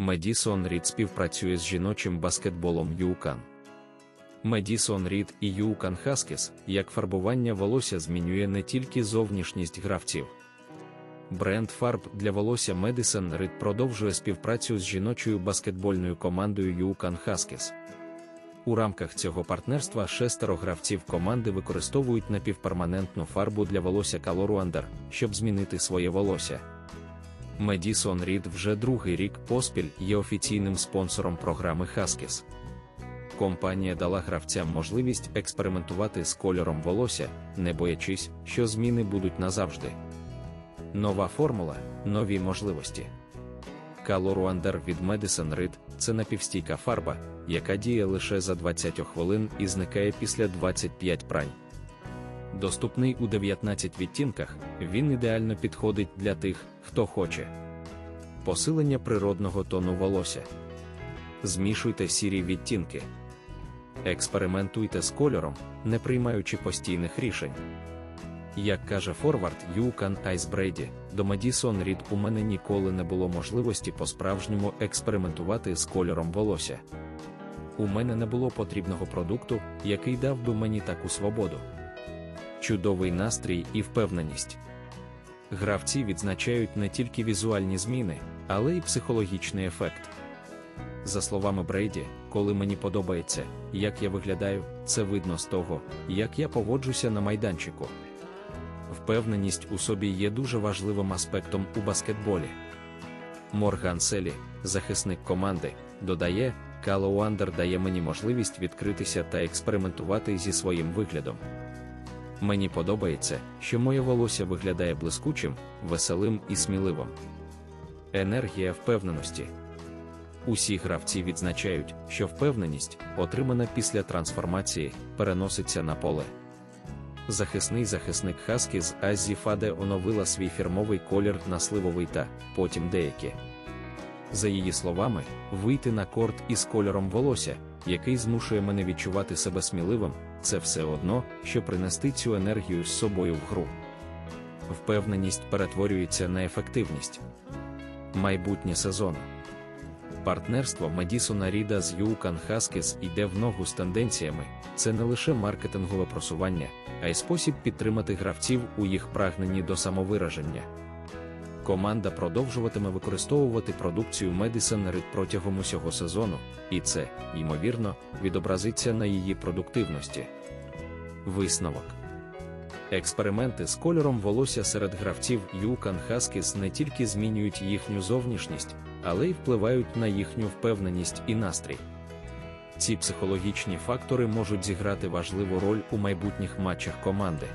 Медісон Рід співпрацює з жіночим баскетболом Юкан. Медісон Рід і Юкан Хаскіс, як фарбування волосся змінює не тільки зовнішність гравців. Бренд фарб для волосся Медісон Рід продовжує співпрацю з жіночою баскетбольною командою Юкан Хаскіс. У рамках цього партнерства шестеро гравців команди використовують напівперманентну фарбу для волосся Color Under, щоб змінити своє волосся. Медісон Рід вже другий рік поспіль є офіційним спонсором програми Хаскіс. Компанія дала гравцям можливість експериментувати з кольором волосся, не боячись, що зміни будуть назавжди. Нова формула, нові можливості. Color Under від Medicine Reed – це напівстійка фарба, яка діє лише за 20 хвилин і зникає після 25 прань. Доступний у 19 відтінках, він ідеально підходить для тих, хто хоче. Посилення природного тону волосся. Змішуйте сірі відтінки. Експериментуйте з кольором, не приймаючи постійних рішень. Як каже Форвард Юкан Айсбрейді, до Медісон Рід у мене ніколи не було можливості по-справжньому експериментувати з кольором волосся. У мене не було потрібного продукту, який дав би мені таку свободу. Чудовий настрій і впевненість. Гравці відзначають не тільки візуальні зміни, але й психологічний ефект. За словами Брейді, коли мені подобається, як я виглядаю, це видно з того, як я поводжуся на майданчику. Впевненість у собі є дуже важливим аспектом у баскетболі. Морган Селі, захисник команди, додає, Калоуандер дає мені можливість відкритися та експериментувати зі своїм виглядом. Мені подобається, що моє волосся виглядає блискучим, веселим і сміливим. Енергія впевненості. Усі гравці відзначають, що впевненість, отримана після трансформації, переноситься на поле. Захисний захисник Хаскі з Азі Фаде оновила свій фірмовий колір на сливовий та потім деякі. За її словами, вийти на корт із кольором волосся, який змушує мене відчувати себе сміливим, це все одно, що принести цю енергію з собою в гру. Впевненість перетворюється на ефективність. Майбутнє сезону. Партнерство Медісона Ріда з Юкан Хаскіс йде в ногу з тенденціями. Це не лише маркетингове просування, а й спосіб підтримати гравців у їх прагненні до самовираження. Команда продовжуватиме використовувати продукцію Medicine Reed протягом усього сезону, і це, ймовірно, відобразиться на її продуктивності. Висновок Експерименти з кольором волосся серед гравців Юкан Хаскіс не тільки змінюють їхню зовнішність, але й впливають на їхню впевненість і настрій. Ці психологічні фактори можуть зіграти важливу роль у майбутніх матчах команди.